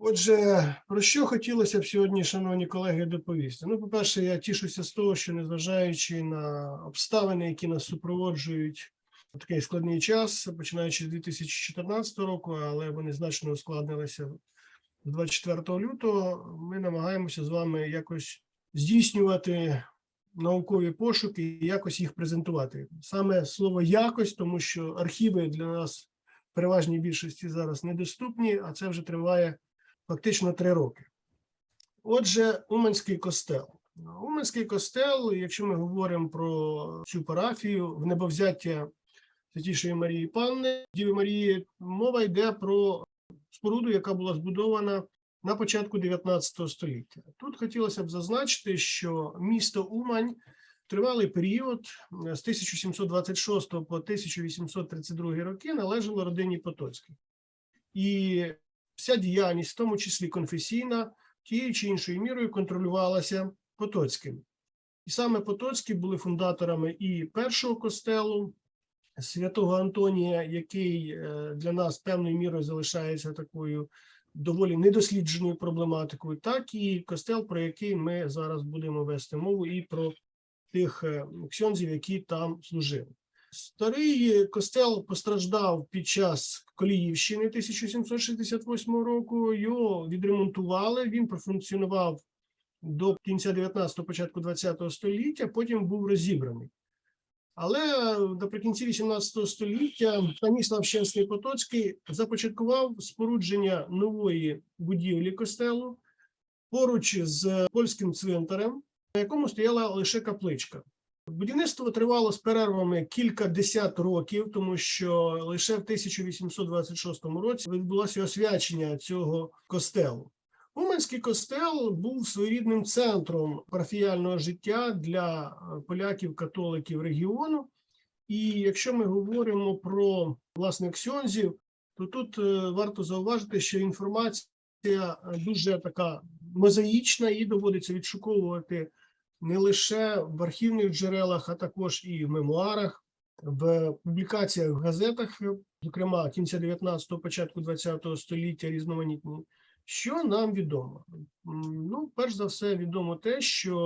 Отже, про що хотілося б сьогодні, шановні колеги, доповісти? Ну, по-перше, я тішуся з того, що незважаючи на обставини, які нас супроводжують у такий складний час, починаючи з 2014 року, але вони значно ускладнилися з 24 лютого, ми намагаємося з вами якось здійснювати наукові пошуки і якось їх презентувати. Саме слово якось, тому що архіви для нас переважній більшості зараз недоступні, а це вже триває фактично три роки. Отже, Уманський костел. Уманський костел, якщо ми говоримо про цю парафію в небовзяття Святішої Марії Панни, Діви Марії, мова йде про споруду, яка була збудована на початку 19 століття. Тут хотілося б зазначити, що місто Умань тривалий період з 1726 по 1832 роки належало родині Потоцьких. І вся діяльність, в тому числі конфесійна, тією чи іншою мірою контролювалася Потоцьким. І саме Потоцькі були фундаторами і першого костелу святого Антонія, який е, для нас певною мірою залишається такою доволі недослідженою проблематикою, так і костел, про який ми зараз будемо вести мову, і про тих е, ксьонзів, які там служили. Старий костел постраждав під час Коліївщини 1768 року. Його відремонтували. Він профункціонував до кінця 19-го, початку 20-го століття. Потім був розібраний. Але наприкінці 18 століття Станіслав Щенський Потоцький започаткував спорудження нової будівлі костелу поруч з польським цвинтарем, на якому стояла лише капличка. Будівництво тривало з перервами кілька десят років, тому що лише в 1826 році відбулося освячення цього костелу. Уманський костел був своєрідним центром парафіяльного життя для поляків, католиків регіону. І якщо ми говоримо про власне ксьонзів, то тут е, варто зауважити, що інформація е, дуже така мозаїчна, і доводиться відшуковувати не лише в архівних джерелах, а також і в мемуарах, в публікаціях в газетах, зокрема кінця 19-го, початку 20-го століття різноманітні. Що нам відомо? Ну, перш за все, відомо те, що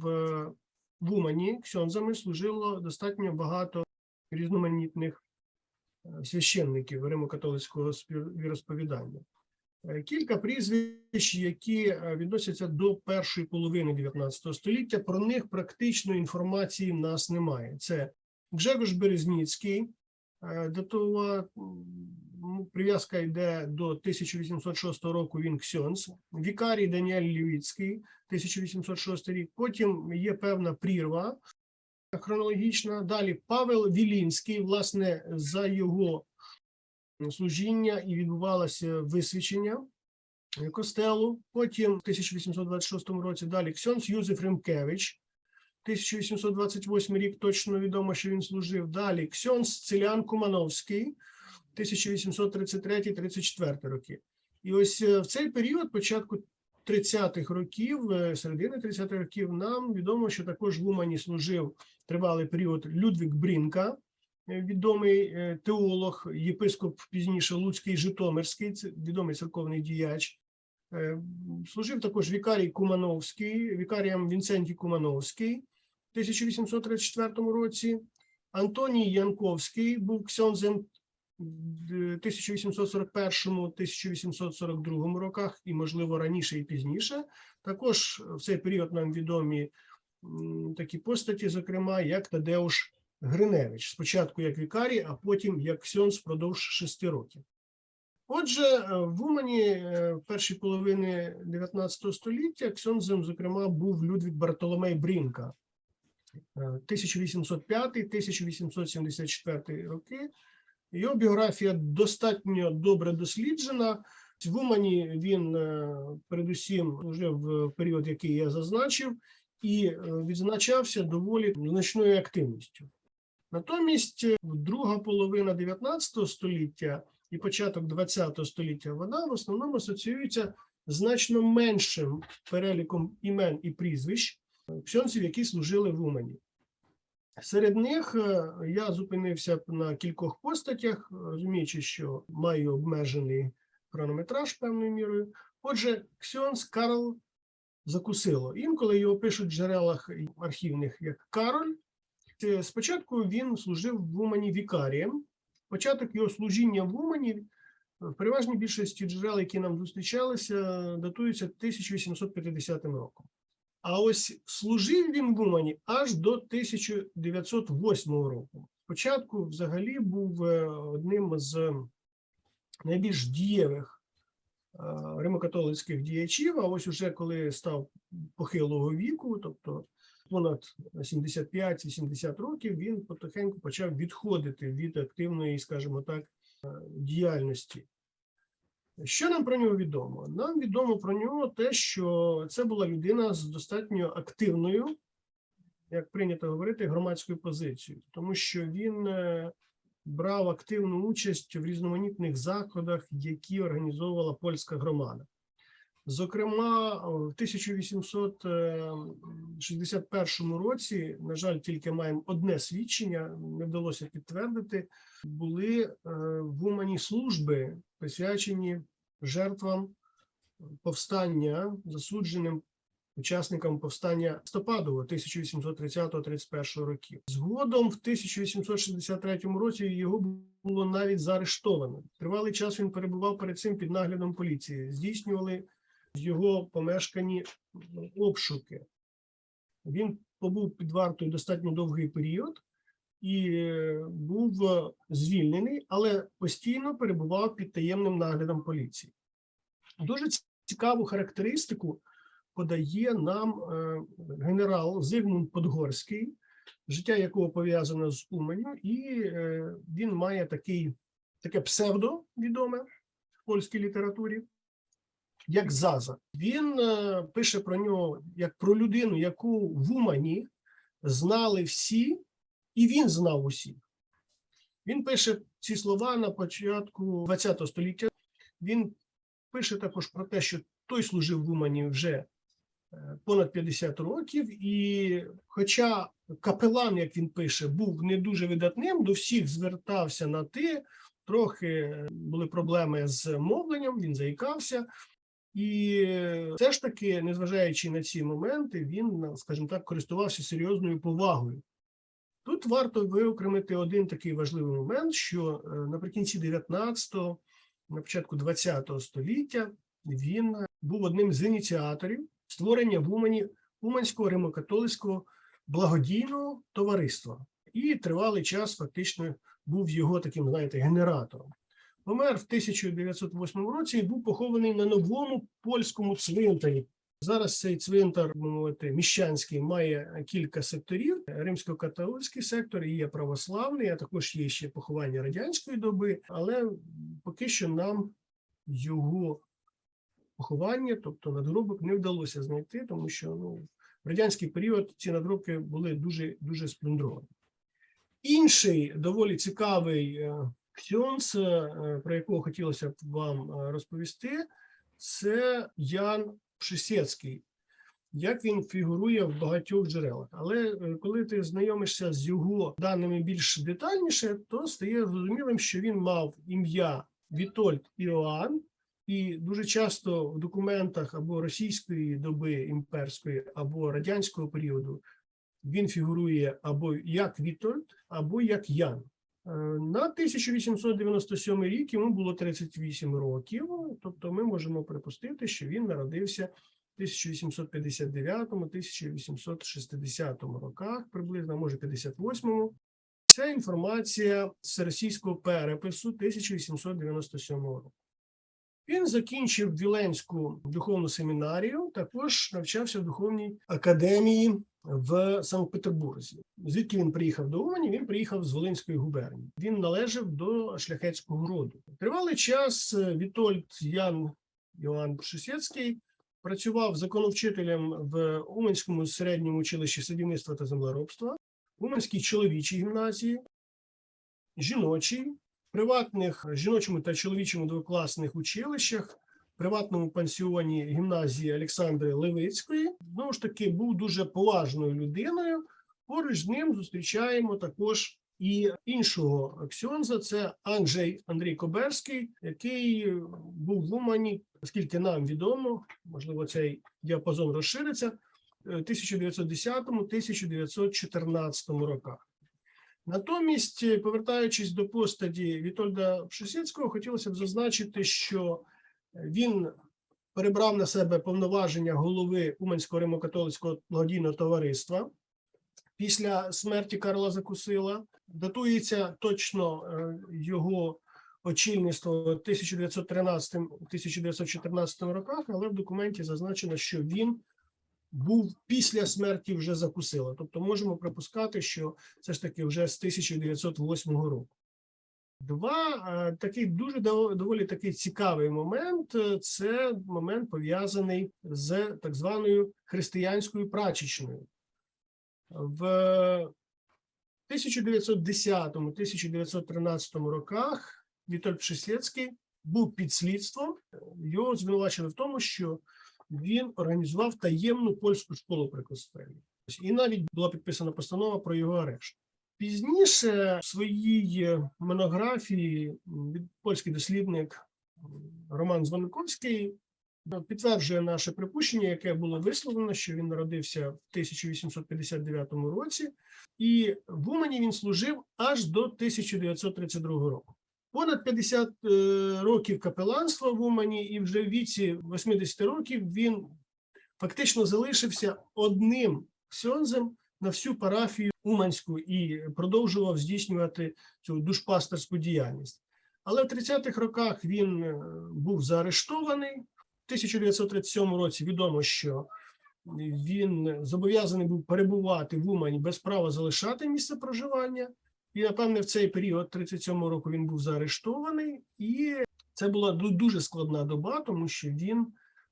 в, в Умані ксьонзами служило достатньо багато різноманітних е, священників Римо-католицького віросповідання. Е, Кілька прізвищ, які е, відносяться до першої половини 19 століття. Про них практично інформації в нас немає. Це Гжегош Березніцький, е, датова ну, прив'язка йде до 1806 року. Він ксьонс, вікарій Даніель Лівіцький, 1806 рік. Потім є певна прірва хронологічна. Далі Павел Вілінський, власне, за його служіння і відбувалося висвячення е, костелу. Потім в 1826 році далі Ксьонс Юзеф Ремкевич. 1828 рік точно відомо, що він служив. Далі Ксьонс Цилян Кумановський, 1833-34 роки. І ось е, в цей період, початку 30-х років, е, середини 30-х років, нам відомо, що також в Умані служив тривалий період Людвік Брінка, е, відомий е, теолог, єпископ пізніше Луцький Житомирський, це відомий церковний діяч. Е, Служив також вікарій Кумановський, вікарієм Вінцентій Кумановський в 1834 році. Антоній Янковський був ксьонзем в 1841-1842 роках і, можливо, раніше і пізніше. Також в цей період нам відомі такі постаті, зокрема, як Тадеуш Гриневич, спочатку як вікарій, а потім як ксьонз впродовж шести років. Отже, е, в Умані е, першій половини 19 століття ксьонзем, зокрема, був Людвік Бартоломей Брінка. Е, 1805-1874 роки. Його біографія достатньо добре досліджена. В Умані він е, передусім вже в період, який я зазначив, і е, відзначався доволі значною активністю. Натомість, е, друга половина 19 століття і початок 20 століття вона в основному асоціюється значно меншим переліком імен і прізвищ ксьонців, які служили в Умані. Серед них е, я зупинився на кількох постатях, розуміючи, що маю обмежений хронометраж певною мірою. Отже, Ксьонс Карл Закусило. Інколи його пишуть в джерелах архівних як Кароль. Е, Спочатку він служив в Умані вікарієм. Початок його служіння в Умані е, в переважній більшості джерел, які нам зустрічалися, датуються 1850 роком. А ось служив він в Умані аж до 1908 року. Спочатку, взагалі, був е, одним з найбільш дієвих римокатолицьких діячів. А ось уже коли став похилого віку, тобто понад 75-80 років, він потихеньку почав відходити від активної, скажімо так, е, діяльності. Що нам про нього відомо? Нам відомо про нього те, що це була людина з достатньо активною, як прийнято говорити, громадською позицією, тому що він е, брав активну участь в різноманітних заходах, які організовувала польська громада. Зокрема, в 1861 році, на жаль, тільки маємо одне свідчення, не вдалося підтвердити, були е, в Умані служби, присвячені жертвам повстання, засудженим учасникам повстання листопаду 1830-31 років. Згодом, в 1863 році, його було навіть заарештовано. Тривалий час він перебував перед цим під наглядом поліції. Здійснювали в його помешканні обшуки. Він побув під вартою достатньо довгий період і е, був е, звільнений, але постійно перебував під таємним наглядом поліції. Дуже цікаву характеристику подає нам е, генерал Зигмунд Подгорський, життя якого пов'язане з Уманню, і е, він має такий, таке псевдо відоме в польській літературі, як Заза. Він е, пише про нього як про людину, яку в Умані знали всі, і він знав усіх. Він пише ці слова на початку ХХ століття. Він пише також про те, що той служив в Умані вже понад 50 років, і хоча капелан, як він пише, був не дуже видатним, до всіх звертався на ти, трохи були проблеми з мовленням, він заїкався. І все ж таки, незважаючи на ці моменти, він, скажімо так, користувався серйозною повагою. Тут варто виокремити один такий важливий момент, що е, наприкінці 19-го, на початку 20-го століття він був одним з ініціаторів створення в Умані Уманського римокатолицького благодійного товариства. І тривалий час фактично був його таким, знаєте, генератором. Помер в 1908 році і був похований на новому польському цвинтарі. Зараз цей цвинтар, мовити, міщанський, має кілька секторів: римсько-католицький сектор і є православний, а також є ще поховання радянської доби, але поки що нам його поховання, тобто надгробок, не вдалося знайти, тому що ну, в радянський період ці надгробки були дуже дуже сплюндровані. Інший доволі цікавий е, ксьонс, е, про якого хотілося б вам е, розповісти, це Ян Пшисецький. Як він фігурує в багатьох джерелах. Але коли ти знайомишся з його даними більш детальніше, то стає зрозумілим, що він мав ім'я Вітольд Іоанн, і дуже часто в документах або російської доби імперської, або радянського періоду він фігурує або як Вітольд, або як Ян. Е, На 1897 рік йому було 38 років, тобто ми можемо припустити, що він народився в 1859-1860 роках, приблизно, може 58-му. Це інформація з російського перепису 1897 року. Він закінчив Віленську духовну семінарію, також навчався в духовній академії в Санкт-Петербурзі. Звідки він приїхав до Умані? Він приїхав з Волинської губернії. Він належав до шляхетського роду. Тривалий час е, Вітольд Ян Йоанн Пшисецький працював законовчителем в Уманському середньому училищі садівництва та землеробства, Уманській чоловічій гімназії, жіночій, приватних жіночому та чоловічому двокласних училищах, приватному пансіоні гімназії Олександри Левицької. Знову ж таки, був дуже поважною людиною. Поруч з ним зустрічаємо також і іншого ксьонза це Анджей Андрій Коберський, який був в Умані, наскільки нам відомо, можливо, цей діапазон розшириться. 1910-1914 роках. Натомість, е, повертаючись до постаті Вітольда Пшесецького, хотілося б зазначити, що він перебрав на себе повноваження голови Уманського римокатолицького благодійного товариства після смерті Карла Закусила. Датується точно е, його очільництво 1913-1914 роках, але в документі зазначено, що він був після смерті вже закусила. Тобто можемо припускати, що це ж таки вже з 1908 року. Два е, такий дуже доволі такий цікавий момент е, це момент пов'язаний з так званою християнською прачечною. В 1910-1913 роках Вітоль Пшесецький був під слідством. Його звинувачили в тому, що він організував таємну польську школу при Костелі. І навіть була підписана постанова про його арешт. Пізніше в своїй монографії від- польський дослідник Роман Звониковський підтверджує наше припущення, яке було висловлено, що він народився в 1859 році, і в Умані він служив аж до 1932 року. Понад 50 е, років капеланства в Умані, і вже в віці 80 років він фактично залишився одним ксьонзем на всю парафію Уманську і продовжував здійснювати цю душпастерську діяльність. Але в 30-х роках він е, був заарештований. В 1937 році відомо, що він зобов'язаний був перебувати в Умані без права залишати місце проживання. І, напевне, в цей період 37-го року він був заарештований, і це була дуже складна доба, тому що він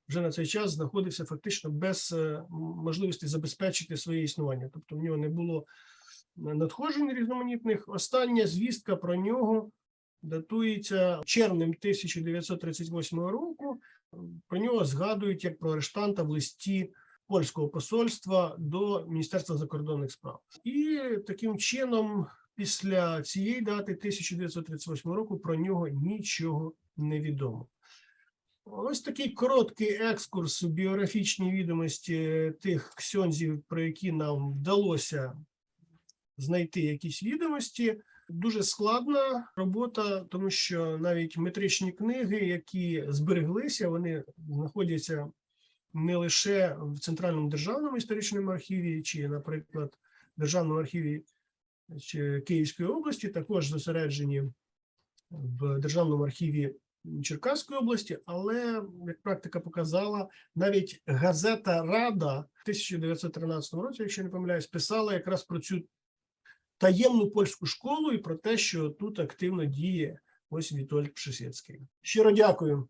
вже на цей час знаходився фактично без е, можливості забезпечити своє існування. Тобто в нього не було надходжень різноманітних. Остання звістка про нього датується червнем 1938 року. Про нього згадують як про арештанта в листі польського посольства до Міністерства закордонних справ. І таким чином, після цієї дати 1938 року, про нього нічого не відомо. Ось такий короткий екскурс у біографічні відомості тих ксьонзів, про які нам вдалося знайти якісь відомості. Дуже складна робота, тому що навіть метричні книги, які збереглися, вони знаходяться не лише в Центральному державному історичному архіві, чи, наприклад, Державному архіві Київської області, також зосереджені в Державному архіві Черкаської області, але як практика показала, навіть газета Рада в 1913 році, якщо не помиляюсь, писала якраз про цю таємну польську школу і про те, що тут активно діє ось Вітольд Пшесецький. Щиро дякую.